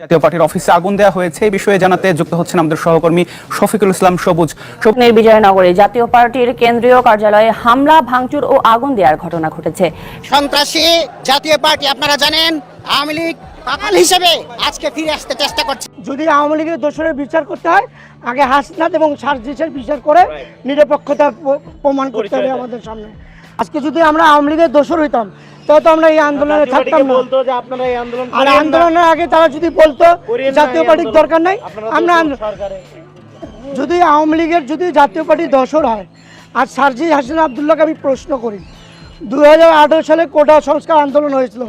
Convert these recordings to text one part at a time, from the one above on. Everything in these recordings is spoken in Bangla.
জাতীয় পার্টির অফিসে আগুন দেওয়া হয়েছে। এই বিষয়ে জানাতে যুক্ত হচ্ছেন আমাদের সহকর্মী শফিকুল ইসলাম সবুজ। সবুজ, নির বিজয়নগরে জাতীয় পার্টির কেন্দ্রীয় কার্যালয়ে হামলা ভাঙচুর ও আগুন দেওয়ার ঘটনা ঘটেছে। সন্ত্রাসী জাতীয় পার্টি আপনারা জানেন আওয়ামী লীগ পাতাল হিসেবে আজকে ফিরে আসতে চেষ্টা করছে। যদি আওয়ামী লীগের দোষরের বিচার করতে হয় আগে হাসনাত এবং সার্জিসের বিচার করে নিরপেক্ষতা প্রমাণ করতে হবে আমাদের সামনে। আজকে যদি আমরা আওয়ামী লীগের দোষর হইতাম তবে তো আমরা এই আন্দোলনে থাকতাম না। বলতো যে আপনারা এই আন্দোলন আর আন্দোলনের আগে তারা যদি বলতো জাতীয় পার্টির দরকার নাই। আমরা যদি আওয়ামী লীগের যদি জাতীয় পার্টির দোষর হয় আর সার্জি হাসিন আবদুল্লাহকে আমি প্রশ্ন করি দুই হাজার আঠারো সালে কোটা সংস্কার আন্দোলন হয়েছিল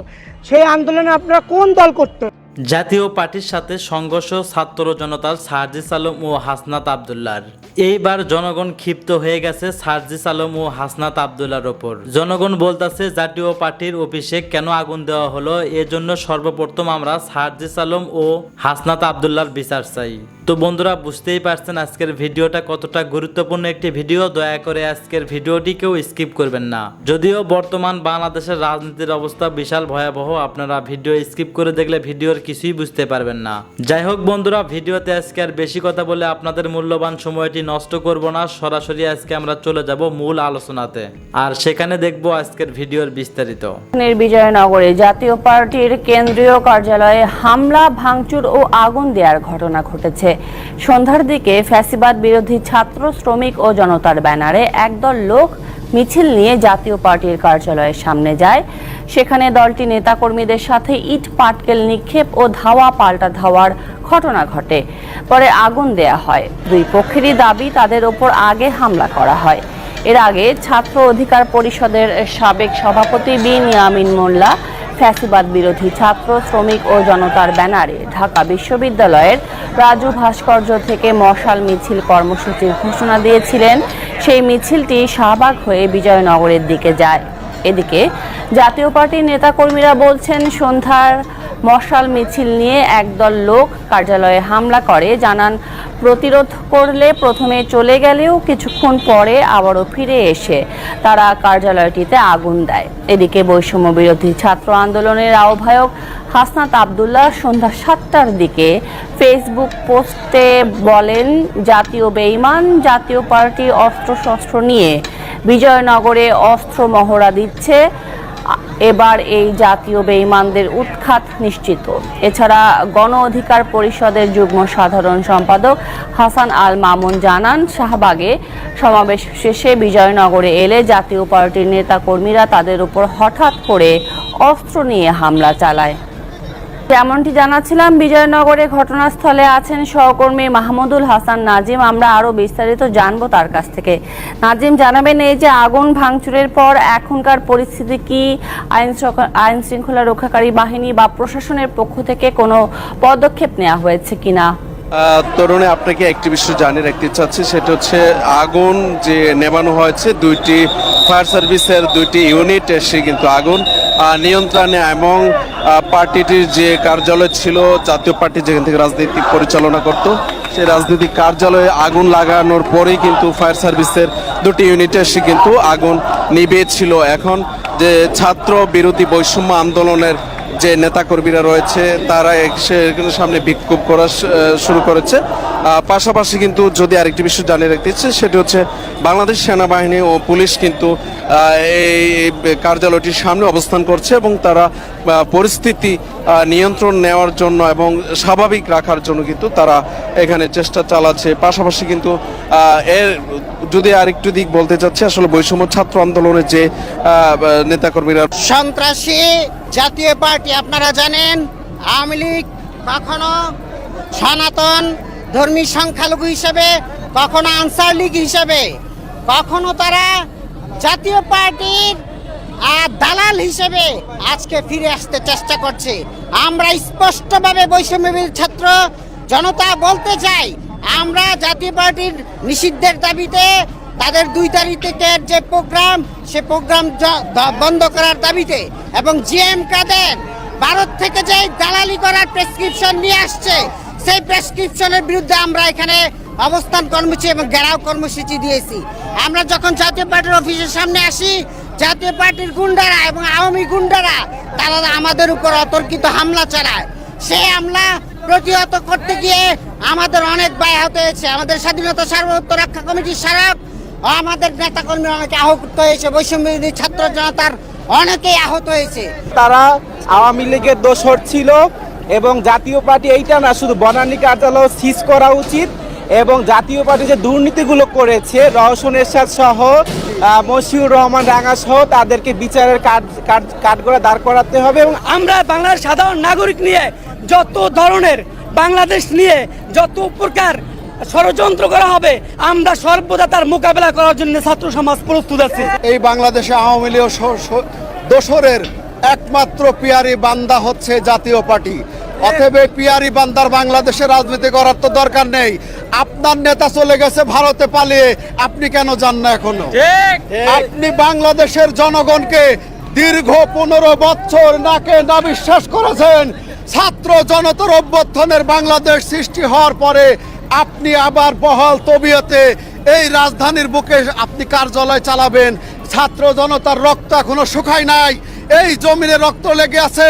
সেই আন্দোলনে আপনারা কোন দল করতেন? জাতীয় পার্টির সাথে সংঘর্ষ ছাত্র জনতার সার্জিস আলম ও হাসনাত আবদুল্লার এইবার জনগণ ক্ষিপ্ত হয়ে গেছে সার্জিস আলম ও হাসনাত আবদুল্লার ওপর। জনগণ বলতেছে, জাতীয় পার্টির অফিসে কেন আগুন দেওয়া হলো? এজন্য সর্বপ্রথম আমরা সার্জিস আলম ও হাসনাত আবদুল্লার বিচার চাই। তো বন্ধুরা, বুঝতেই পারছেন আজকের ভিডিওটা কতটা গুরুত্বপূর্ণ একটি ভিডিও। দয়া করে আজকের ভিডিওটি কেউ স্কিপ করবেন না। যদিও বর্তমান বাংলাদেশের রাজনীতির অবস্থা বিশাল ভয়াবহ, আপনারা ভিডিও স্কিপ করে দেখলে ভিডিওর কিছুই বুঝতে পারবেন না। যাই হোক বন্ধুরা, ভিডিওতে আজকে আর বেশি কথা বলে আপনাদের মূল্যবান সময়টি নষ্ট করব না, সরাসরি আজকে আমরা চলে যাব মূল আলোচনাতে। আর সেখানে দেখব আজকের ভিডিওর বিস্তারিত। বিজয়নগরে জাতীয় পার্টির কেন্দ্রীয় কার্যালয়ে হামলা, ভাঙচুর ও আগুন দেওয়ার ঘটনা ঘটেছে। সন্ধ্যার দিকে ফ্যাসিবাদ বিরোধী ছাত্র, শ্রমিক ও জনতার ব্যানারে একদল লোক মিছিল নিয়ে জাতীয় পার্টির কার্যালয়ের সামনে যায়। সেখানে দলটি নেতাকর্মীদের সাথে ইট, পাটকেল নিক্ষেপ ও ধাওয়া পাল্টা ধাওয়ার ঘটনা ঘটে। পরে আগুন দেয়া হয়। দুই পক্ষেরই দাবি, তাদের ওপর আগে হামলা করা হয়। এর আগে ছাত্র অধিকার পরিষদের সাবেক সভাপতি বিন ইয়ামিন মোল্লা ফ্যাসিবাদ বিরোধী ছাত্র, শ্রমিক ও জনতার ব্যানারে ঢাকা বিশ্ববিদ্যালয়ের রাজু ভাস্কর্য থেকে মশাল মিছিল কর্মসূচির ঘোষণা দিয়েছিলেন। সেই মিছিলটি শাহবাগ হয়ে বিজয়নগরের দিকে যায়। এদিকে জাতীয় পার্টির নেতাকর্মীরা বলছেন, সন্ধ্যার মশাল মিছিল নিয়ে একদল লোক কার্যালয়ে হামলা করে। জানান, প্রতিরোধ করলে প্রথমে চলে গেলেও কিছুক্ষণ পরে আবারও ফিরে এসে তারা কার্যালয়টিতে আগুন দেয়। এদিকে বৈষম্য বিরোধী ছাত্র আন্দোলনের আহ্বায়ক হাসনাত আবদুল্লাহ সন্ধ্যা সাতটার দিকে ফেসবুক পোস্টে বলেন, জাতীয় বেইমান, জাতীয় পার্টি অস্ত্রশস্ত্র নিয়ে বিজয়নগরে অস্ত্র মহড়া দিচ্ছে। এবার এই জাতীয় বেঈমানদের উৎখাত নিশ্চিত। এছাড়া গণ অধিকার পরিষদের যুগ্ম সাধারণ সম্পাদক হাসান আল মামুন জানান, শাহবাগে সমাবেশ শেষে বিজয়নগরে এলে জাতীয় পার্টির নেতাকর্মীরা তাদের উপর হঠাৎ করে অস্ত্র নিয়ে হামলা চালায়। যেমনটি জানাচ্ছিলাম, বিজয়নগরে ঘটনাস্থলে আছেন সহকর্মী মাহমুদুল হাসান নাজিম। আমরা আরও বিস্তারিত জানব তার কাছ থেকে। নাজিম, জানাবেন এই যে আগুন ভাঙচুরের পর এখনকার পরিস্থিতি কি? আইন আইন শৃঙ্খলা রক্ষাকারী বাহিনী বা প্রশাসনের পক্ষ থেকে কোনো পদক্ষেপ নেওয়া হয়েছে কিনা? তরুণে, আপনাকে একটি বিষয় জানিয়ে রাখতে চাচ্ছি। সেটা হচ্ছে আগুন যে নেবানো হয়েছে, দুইটি ফায়ার সার্ভিসের দুইটি ইউনিট এসে কিন্তু আগুন। নিয়ন্ত্রণে এবং পার্টিটির যে কার্যালয় ছিল, জাতীয় পার্টি যেখান থেকে রাজনীতি পরিচালনা করত, সেই রাজনৈতিক কার্যালয়ে আগুন লাগানোর পরেই কিন্তু ফায়ার সার্ভিসের দুটি ইউনিট এসে কিন্তু আগুন নিবেছিল এখন যে ছাত্র বিরোধী বৈষম্য আন্দোলনের যে নেতাকর্মীরা রয়েছে, তারা এসে সামনে বিক্ষোভ করা শুরু করেছে। পাশাপাশি কিন্তু যদি আরেকটি বিষয় জানিয়ে রাখতে ইচ্ছে সেটি হচ্ছে বাংলাদেশ সেনাবাহিনী ও পুলিশ কিন্তু এই কার্যালয়টির সামনে অবস্থান করছে এবং তারা পরিস্থিতি নিয়ন্ত্রণ নেওয়ার জন্য এবং স্বাভাবিক রাখার জন্য কিন্তু তারা এখানে চেষ্টা চালাচ্ছে। পাশাপাশি কিন্তু এর যদি আরেকটু দিক বলতে চাচ্ছি, আসলে বৈষম্য ছাত্র আন্দোলনের যে নেতাকর্মীরা সন্ত্রাসী জাতীয় পার্টি, আপনারা জানেন, আওয়ামী লীগ কখনো সনাতন ধর্মী সংখ্যালঘু হিসেবে, কখনো আনসার লীগ হিসেবে, কখনো তারা জাতীয় পার্টির দালাল হিসেবে আজকে ফিরে আসতে চেষ্টা করছে। আমরা স্পষ্টভাবে বৈষম্যবির ছাত্র, জনতা বলতে চাই, আমরা জাতীয় পার্টির নিষিদ্ধের দাবিতে তাদের দুই তারিখের যে প্রোগ্রাম, সে প্রোগ্রাম বন্ধ করার দাবিতে এবং জিএম কাদের, ভারত থেকে যে দালালি করার প্রেসক্রিপশন নিয়ে আসছে সেই প্রেসক্রিপশনের বিরুদ্ধে আমরা এখানে অবস্থান কর্মসূচি এবং ঘেরাও কর্মসূচি দিয়েছি। আমরা যখন জাতীয় পার্টির অফিসের সামনে আসি, জাতীয় পার্টির গুন্ডারা এবং আওয়ামী গুন্ডারা, তারা আমাদের উপর অতর্কিত হামলা চালায়। সেই হামলা প্রতিহত করতে গিয়ে আমাদের অনেক ব্যাহত হয়েছে। আমাদের স্বাধীনতা সার্বভৌমত্ব রক্ষা কমিটির স্মারক আমাদের নেতাকর্মী অনেকে আহত হয়েছে। বৈষম্য ছাত্র জনতার অনেকেই আহত হয়েছে। তারা আওয়ামী লীগের দোষর ছিল। এবং জাতীয় পার্টি এইটা না, শুধু বনানী কার্যালয় সিজ করা উচিত এবং জাতীয় পার্টি যে দুর্নীতিগুলো করেছে, রওশন এরশাদ সহ মশিউর রহমান রাঙা সহ, তাদেরকে বিচারের কাঠ, কাঠ- কাঠগড়া দাঁড় করাতে হবে এবং আমরা বাংলার সাধারণ নাগরিক নিয়ে যত ধরনের বাংলাদেশ নিয়ে যত প্রকার ষড়যন্ত্র করা হবে, আমরা সর্বদা তার মোকাবেলা করার জন্য ছাত্র সমাজ প্রস্তুত আছে। এই বাংলাদেশে আওয়ামী লীগ দোসরের একমাত্র পিয়ারি বান্দা হচ্ছে জাতীয় পার্টি। অতএব পিয়ারি বান্দার বাংলাদেশে রাজনীতি করার তো দরকার নেই। আপনার নেতা চলে গেছে ভারতে পালিয়ে আপনি কেন যান না এখনও? আপনি বাংলাদেশের জনগণকে দীর্ঘ পনেরো বছর নাকে না বিশ্বাস করেছেন। ছাত্র জনতার অভ্যর্থনের বাংলাদেশ সৃষ্টি হওয়ার পরে আপনি আবার বহাল তবিয়তে এই রাজধানীর বুকে আপনি কার্যালয় চালাবেন। ছাত্র জনতার রক্ত এখনও শুকায় নাই। এই জমিনে রক্ত লেগে আছে।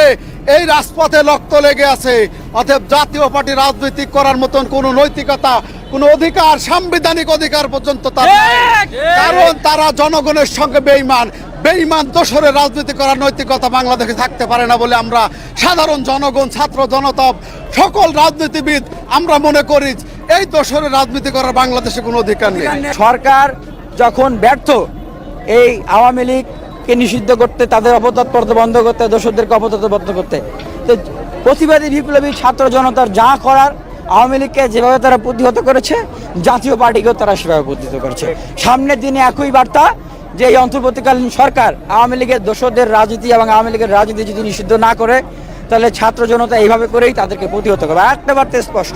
এই রাজপথে রক্ত লেগে আছে। অতএব জাতীয় পার্টি রাজনীতি করার মতন কোনো নৈতিকতা কোনো অধিকার সাংবিধানিক অধিকার পর্যন্ত তার কারণ তারা জনগণের সঙ্গে বেইমান বেইমান দোসরের রাজনীতি করার নৈতিকতা বাংলাদেশে থাকতে পারে না বলে আমরা সাধারণ জনগণ ছাত্র জনতা সকল রাজনীতিবিদ আমরা মনে করি এই দোসরের রাজনীতি করার বাংলাদেশে কোনো অধিকার নেই। সরকার যখন ব্যর্থ এই আওয়ামী লীগকে নিষিদ্ধ করতে, তাদের অপতৎপরতা বন্ধ করতে দোষদেরকে অপতৎপর বন্ধ করতে। তো প্রতিবাদী বিপ্লবী ছাত্র জনতার যা করার, আওয়ামী লীগকে যেভাবে তারা প্রতিহত করেছে, জাতীয় পার্টিকেও তারা সেভাবে প্রতিহত করেছে। সামনের দিনে একই বার্তা যে এই অন্তর্বর্তীকালীন সরকার আওয়ামী লীগের দোষদের রাজনীতি এবং আওয়ামী লীগের রাজনীতি যদি নিষিদ্ধ না করে, তাহলে ছাত্র জনতা এইভাবে করেই তাদেরকে প্রতিহত করবে। একটা বার্তা স্পষ্ট।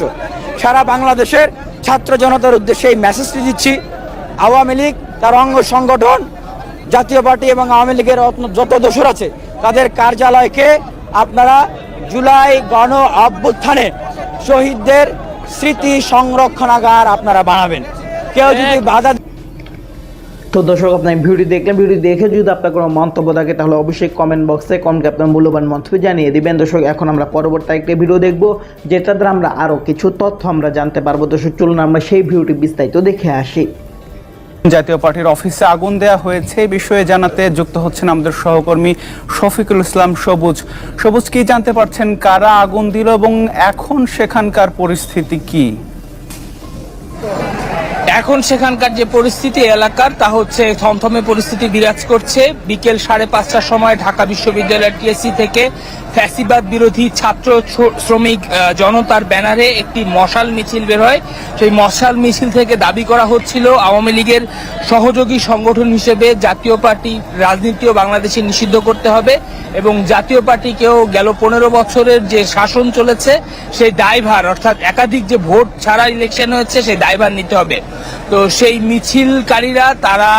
সারা বাংলাদেশের ছাত্র জনতার উদ্দেশ্যে এই মেসেজটি দিচ্ছি। আওয়ামী লীগ, তার অঙ্গ সংগঠন জাতীয় পার্টি এবং আওয়ামী লীগের যত দোসর আছে তাদের কার্যালয়কে আপনারা জুলাই গণ অভ্যুত্থানে শহীদদের স্মৃতি সংরক্ষণাগার আপনারা বানাবেন। কেউ যদি বাধা তো দর্শক আপনার ভিডিও দেখলেন ভিডিও দেখে যদি আপনার কোনো মন্তব্য থাকে তাহলে অবশ্যই কমেন্ট বক্সে কমেন্টে আপনার মূল্যবান মন্তব্য জানিয়ে দিবেন। দর্শক এখন আমরা পরবর্তী একটা ভিডিও দেখব যেটা দ্বারা আমরা আরও কিছু তথ্য আমরা জানতে পারব। দর্শক চলুন আমরা সেই ভিডিওটি বিস্তারিত দেখে আসি। জাতীয় পার্টির অফিসে আগুন দেয়া হয়েছে এই বিষয়ে জানাতে যুক্ত হচ্ছেন আমাদের সহকর্মী শফিকুল ইসলাম সবুজ। সবুজ, কি জানতে পারছেন কারা আগুন দিল এবং এখন সেখানকার পরিস্থিতি কি? এখন সেখানকার যে পরিস্থিতি এলাকার, তা হচ্ছে থমথমে পরিস্থিতি বিরাজ করছে। বিকেল সাড়ে পাঁচটার সময় ঢাকা বিশ্ববিদ্যালয়ের টিএসসি থেকে ফ্যাসিবাদ বিরোধী ছাত্র শ্রমিক জনতার ব্যানারে একটি মশাল মিছিল বের হয়। সেই মশাল মিছিল থেকে দাবি করা হচ্ছিল, আওয়ামী লীগের সহযোগী সংগঠন হিসেবে জাতীয় পার্টি রাজনীতিও বাংলাদেশে নিষিদ্ধ করতে হবে এবং জাতীয় পার্টিকেও গেল পনেরো বছরের যে শাসন চলেছে, সেই দায়ভার, অর্থাৎ একাধিক যে ভোট ছাড়া ইলেকশন হয়েছে, সেই দায়ভার নিতে হবে। তো সেই মিছিলকারীরা তারা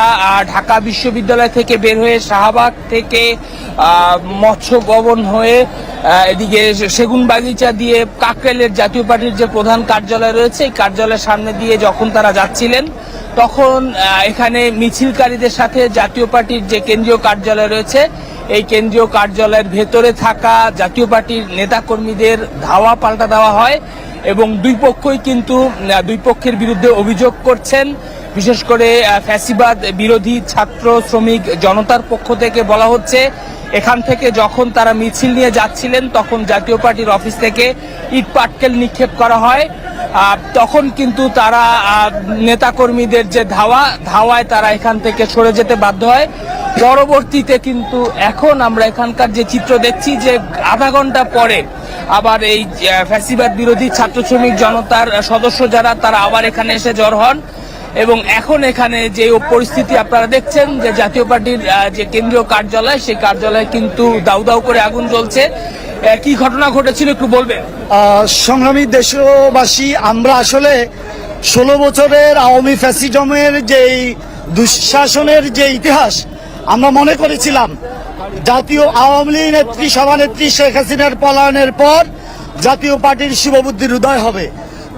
ঢাকা বিশ্ববিদ্যালয় থেকে বের হয়ে শাহবাগ থেকে মৎস্য ভবন হয়ে এদিকে সেগুন বাগিচা দিয়ে কাকরাইলের জাতীয় পার্টির যে প্রধান কার্যালয় রয়েছে, এই কার্যালয়ের সামনে দিয়ে যখন তারা যাচ্ছিলেন তখন এখানে মিছিলকারীদের সাথে জাতীয় পার্টির যে কেন্দ্রীয় কার্যালয় রয়েছে, এই কেন্দ্রীয় কার্যালয়ের ভেতরে থাকা জাতীয় পার্টির নেতাকর্মীদের ধাওয়া পাল্টা দেওয়া হয় এবং দুই পক্ষই কিন্তু দুই পক্ষের বিরুদ্ধে অভিযোগ করছেন। বিশেষ করে ফ্যাসিবাদ বিরোধী ছাত্র শ্রমিক জনতার পক্ষ থেকে বলা হচ্ছে, এখান থেকে যখন তারা মিছিল নিয়ে যাচ্ছিলেন, তখন জাতীয় পার্টির অফিস থেকে ইট পাটকেল নিক্ষেপ করা হয়। তখন কিন্তু তারা নেতাকর্মীদের যে ধাওয়া, ধাওয়ায় তারা এখান থেকে সরে যেতে বাধ্য হয়। পরবর্তীতে কিন্তু এখন আমরা এখানকার যে চিত্র দেখছি যে আধা ঘণ্টা পরে আবার এই ফ্যাসিবাদ বিরোধী ছাত্র শ্রমিক জনতার সদস্য যারা, তারা আবার এখানে এসে জড় হন। এবং এখন এখানে যে পরিস্থিতি আপনারা দেখছেন যে জাতীয় পার্টির যে কেন্দ্রীয় কার্যালয়, সেই কার্যালয়ে কিন্তু দাউ দাউ করে আগুন জ্বলছে। কি ঘটনা ঘটেছিল একটু বলবেন? সংগ্রামী দেশবাসী, আমরা আসলে ষোলো বছরের আওয়ামী ফ্যাসিজমের যেই দুঃশাসনের যে ইতিহাস, আমরা মনে করেছিলাম, জাতীয় আওয়ামী লীগ নেত্রী, সভানেত্রী শেখ হাসিনার পলায়নের পর জাতীয় পার্টির শুভবুদ্ধির উদয় হবে।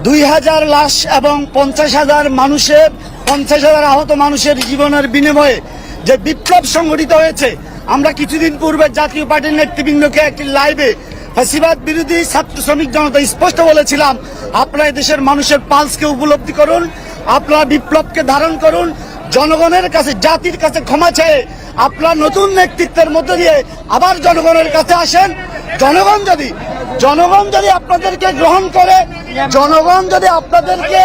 দুই হাজার লাশ এবং পঞ্চাশ হাজার মানুষের, পঞ্চাশ হাজার আহত মানুষের জীবনের বিনিময়ে যে বিপ্লব সংগঠিত হয়েছে, আমরা কিছুদিন পূর্বে জাতীয় পার্টির নেতৃবৃন্দকে একটি লাইভে ফ্যাসিবাদ বিরোধী ছাত্র শ্রমিক জনতা স্পষ্ট বলেছিলাম, আপনারা দেশের মানুষের পালসকে উপলব্ধি করুন, আপনারা বিপ্লবকে ধারণ করুন, জনগণের কাছে, জাতির কাছে ক্ষমা চেয়ে আপনার নতুন নেতৃত্বের মধ্য দিয়ে আবার জনগণের কাছে আসেন। জনগণ যদি জনগণ যদি আপনাদেরকে গ্রহণ করে, জনগণ যদি আপনাদেরকে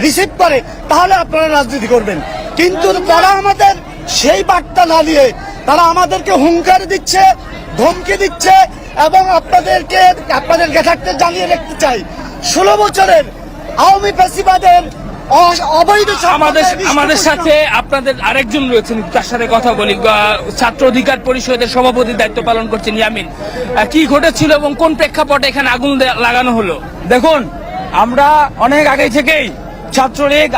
রিসিভ করে, তাহলে আপনারা রাজনীতি করবেন। কিন্তু তারা আমাদের সেই বার্তা না দিয়ে, তারা আমাদেরকে হুঙ্কার দিচ্ছে, ধমকি দিচ্ছে এবং আপনাদেরকে আপনাদের থাকতে জানিয়ে রাখতে চাই। ষোলো বছরের আওয়ামী ফ্যাসিবাদের অ- অবৈধ আমাদের আমাদের সাথে আপনাদের আরেকজন রয়েছেন তার সাথে কথা বলি। ছাত্র অধিকার পরিষদের সভাপতির দায়িত্ব পালন করছেন ইয়ামিন। কি ঘটেছিল এবং কোন প্রেক্ষাপটে এখানে আগুন লাগানো হলো? দেখুন আমরা অনেক আগে থেকেই ছাত্রলীগ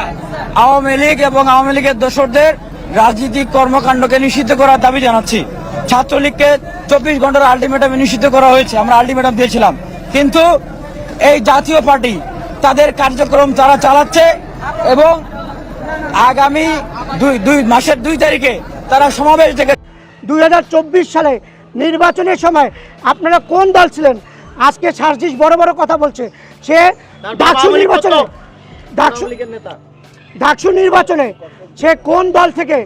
আওয়ামী লীগ এবং আওয়ামী লীগের দোসরদের রাজনৈতিক কর্মকাণ্ডকে নিষিদ্ধ করার দাবি জানাচ্ছি। ছাত্রলীগকে চব্বিশ ঘণ্টার আলটিমেটামে নিষিদ্ধ করা হয়েছে আমরা আলটিমেটাম দিয়েছিলাম। কিন্তু এই জাতীয় পার্টি তাদের কার্যক্রম তারা চালাচ্ছে এবং আগামী দুই দুই মাসের দুই তারিখে তারা সমাবেশ ডেকে দুই সালে নির্বাচনের সময় আপনারা কোন দল ছিলেন? আজকে সার্জিস বড় বড় কথা বলছে। সে ডাকসু নির্বাচনে ডাকসু ডাকসু নির্বাচনে সে কোন দল থেকে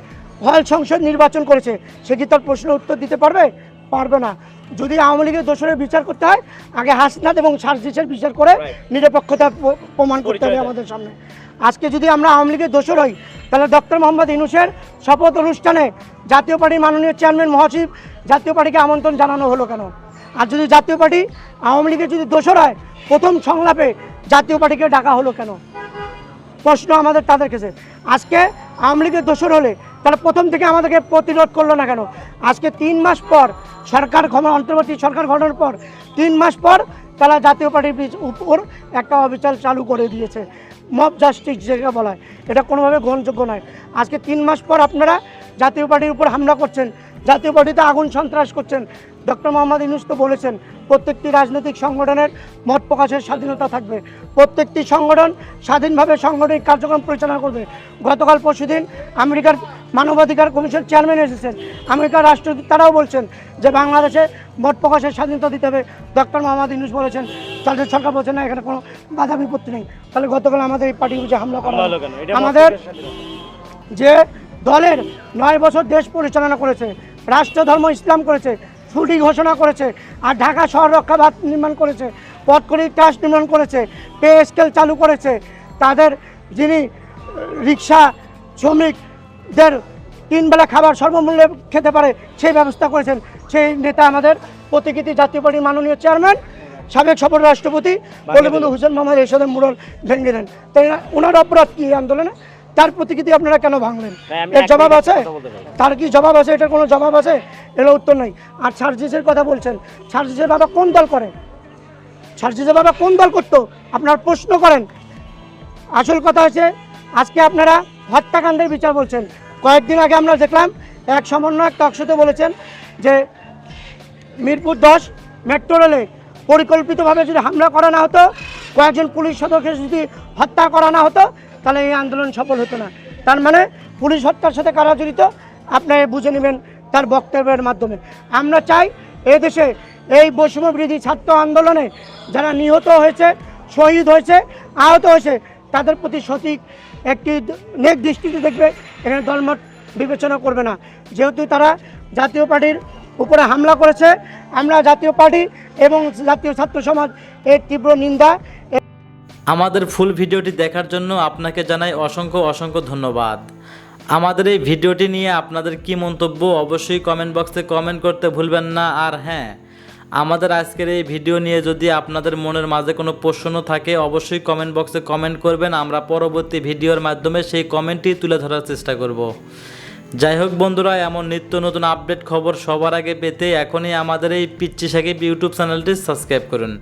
হল সংসদ নির্বাচন করেছে সে কি তার প্রশ্নের উত্তর দিতে পারবে? পারবে না। যদি আওয়ামী লীগের দোষরের বিচার করতে হয় আগে হাসনাত এবং সার্জিসের বিচার করে নিরপেক্ষতা প্রমাণ করতে হবে আমাদের সামনে। আজকে যদি আমরা আওয়ামী লীগের দোষর হই, তাহলে ডক্টর মোহাম্মদ ইনুসের শপথ অনুষ্ঠানে জাতীয় পার্টির মাননীয় চেয়ারম্যান মহাসচিব জাতীয় পার্টিকে আমন্ত্রণ জানানো হলো কেন? আর যদি জাতীয় পার্টি আওয়ামী লীগের যদি দোষর হয়, প্রথম সংলাপে জাতীয় পার্টিকে ডাকা হলো কেন? প্রশ্ন আমাদের তাদের কাছে। আজকে আওয়ামী লীগের দোষর হলে তাহলে প্রথম থেকে আমাদেরকে প্রতিরোধ করল না কেন? আজকে তিন মাস পর সরকার অন্তর্বর্তী সরকার গঠনের পর তিন মাস পর তারা জাতীয় পার্টির উপর একটা অবিচার চালু করে দিয়েছে। মব জাস্টিস যেটা বলা হয়, এটা কোনোভাবে গ্রহণযোগ্য নয়। আজকে তিন মাস পর আপনারা জাতীয় পার্টির উপর হামলা করছেন, জাতীয় পার্টিতে আগুন সন্ত্রাস করছেন। ডক্টর মোহাম্মদ ইউনুস তো বলেছেন প্রত্যেকটি রাজনৈতিক সংগঠনের মত প্রকাশের স্বাধীনতা থাকবে। প্রত্যেকটি সংগঠন স্বাধীনভাবে সাংগঠনিক কার্যক্রম পরিচালনা করবে। গতকাল পরশুদিন আমেরিকার মানবাধিকার কমিশন চেয়ারম্যান এসেছেন। আমেরিকার রাষ্ট্রদূত তারাও বলছেন যে বাংলাদেশে মত প্রকাশের স্বাধীনতা দিতে হবে। ডক্টর মোহাম্মদ ইউনুস বলেছেন তাদের সরকার বলছে না এখানে কোনো বাধা বিপত্তি নেই। তাহলে গতকাল আমাদের এই পার্টি বুঝে হামলা করা আমাদের যে দলের নয় বছর দেশ পরিচালনা করেছে রাষ্ট্র ধর্ম ইসলাম করেছে ছুটি ঘোষণা করেছে আর ঢাকা শহর রক্ষা ভাত নির্মাণ করেছে পথকরি ট্রাস্ট নির্মাণ করেছে পে স্কেল চালু করেছে। তাদের যিনি রিক্সা শ্রমিকদের তিন বেলা খাবার সর্বমূল্যে খেতে পারে সেই ব্যবস্থা করেছেন। সেই নেতা আমাদের প্রতিকৃতি জাতীয় পার্টির মাননীয় চেয়ারম্যান সাবেক সফর রাষ্ট্রপতি বঙ্গবন্ধু হুসেন মোহাম্মদ এরশাদের মুরল ভেঙে দেন। তাই? ওনার অপরাধ কি আন্দোলনে? তার প্রতিকৃতি আপনারা কেন ভাঙলেন? এর জবাব আছে? তার কি জবাব আছে? এটার কোনো জবাব আছে? এর উত্তর নেই। আর সার্জিসের কথা বলছেন, সার্জিসের বাবা কোন দল করে? সার্জিসের বাবা কোন দল করতো? আপনার প্রশ্ন করেন। আসল কথা হচ্ছে, আজকে আপনারা হত্যাকাণ্ডের বিচার বলছেন। কয়েকদিন আগে আমরা দেখলাম, এক সমন্বয়ক টকশোতে বলেছেন যে, মিরপুর দশ মেট্রো রেলে পরিকল্পিতভাবে যদি হামলা করা না হতো, কয়েকজন পুলিশ সদস্যকে যদি হত্যা করা না হতো, তাহলে এই আন্দোলন সফল হতো না। তার মানে পুলিশ হত্যার সাথে কারা জড়িত? আপনারা বুঝে নেবেন। তার বক্তব্যের মাধ্যমে। আমরা চাই এদেশে এই বৈষম্য বিরোধী ছাত্র আন্দোলনে যারা নিহত হয়েছে, শহীদ হয়েছে, আহত হয়েছে, তাদের প্রতি সঠিক একটি নেক দৃষ্টিতে দেখবে, এখানে দলমত বিবেচনা করবে না। যেহেতু তারা জাতীয় পার্টির উপরে হামলা করেছে, আমরা জাতীয় পার্টি এবং জাতীয় ছাত্র সমাজ এর তীব্র নিন্দা আমাদের ফুল ভিডিওটি দেখার জন্য আপনাকে জানাই অসংখ্য অসংখ্য ধন্যবাদ। আমাদের এই ভিডিওটি নিয়ে আপনাদের কি মন্তব্য অবশ্যই কমেন্ট বক্সে কমেন্ট করতে ভুলবেন না। আর হ্যাঁ আমাদের আজকের এই ভিডিও নিয়ে যদি আপনাদের মনের মাঝে কোনো প্রশ্ন থাকে, অবশ্যই কমেন্ট বক্সে কমেন্ট করবেন। আমরা পরবর্তী ভিডিওর মাধ্যমে সেই কমেন্টটি তুলে ধরার চেষ্টা করব। যাই হোক বন্ধুরা, এমন নিত্য নতুন আপডেট খবর সবার আগে পেতে এখনই আমাদের এই পিচ্চি সাকিব ইউটিউব চ্যানেলটি সাবস্ক্রাইব করুন।